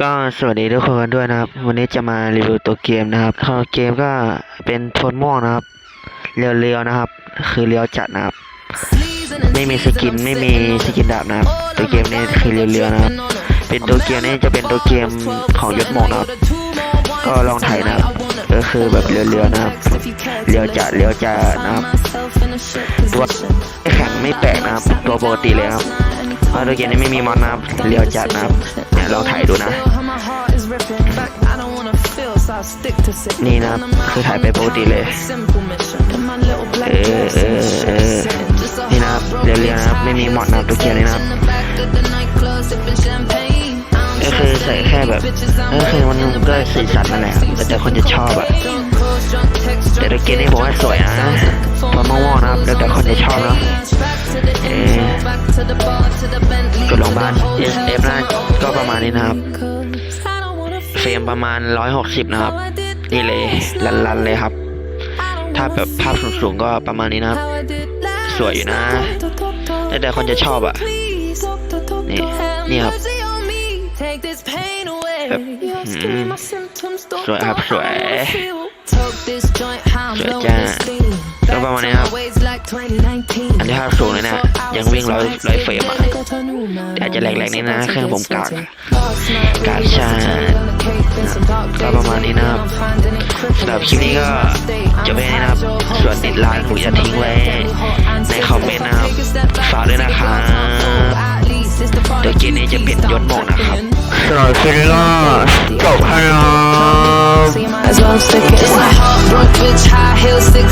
ก็สวัสดีทุกคนกันด้วยนะครับ วันนี้จะมารีวิวตัวเกมนะครับก็เกมก็เป็นโทนม่วงนะครับเรียวๆนะครับ คือเรียวจัดนะครับ ไม่มีสกินไม่มีสกินดาบนะครับ ตัวเกมนี้คือเรียวๆนะครับ เป็นตัวเกมนี้จะเป็นตัวเกมของยศหมองนะครับ ก็ลองถ่ายนะครับ ก็คือแบบเรียวๆนะครับเรียวจัดเรียวจัดนะครับตัวแข็งไม่แปลกนะครับ ตัวปกติเลยครับ เพราะตัวเกมนี้ไม่มีมอนนะครับเรียวจัดนะครับเนี่ยลองถ่ายดูนะ นี่นะคือถ่ายไปปกติเลยเออเออเออนี่นะครับเรียวๆนะครับไม่มีมอดนะครับตัวเกมนี้นะครับก็คือใส่แค่แบบก็คือมันก็สีสันนั่นแหละแต่แต่คนจะชอบอะแต่ตัวเกมนี้ผมว่าสวยนะตัวม่วงๆนะครับแล้วแต่คนจะชอบนะเออ กดลงบ้าน SF นะก็ประมาณนี้นะครับเฟรมประมาณ 160 นะครับ นี่เลยลันๆเลยครับ ถ้าแบบภาพสูงๆก็ประมาณนี้นะครับ สวยอยู่นะ แต่คนจะชอบอะนี่ นี่ครับแบบสวยครับ สวย สวยจ้า ก็ประมาณนี้ครับ อันที่ภาพสูงเลยนะ ยังวิ่งร้อยร้อยเฟรมอะแต่อาจจะแหลกๆนิดนะเครื่องผมกากกากชาก็ประมาณนี้นะครับสำหรับคลิปนี้ก็จบไปนี้นะครับ ส่วนติดไลน์ผมจะทิ้งไว้ในคอมเมนต์นะครับฝากด้วยนะครับเดี๋ยวเกมนี้จะเป็นยศหมองนะครับสำหรับคลิปนี้ก็จบแล้วนะครับ So you might as well stick it in. Heartbroken bitch, high heel, six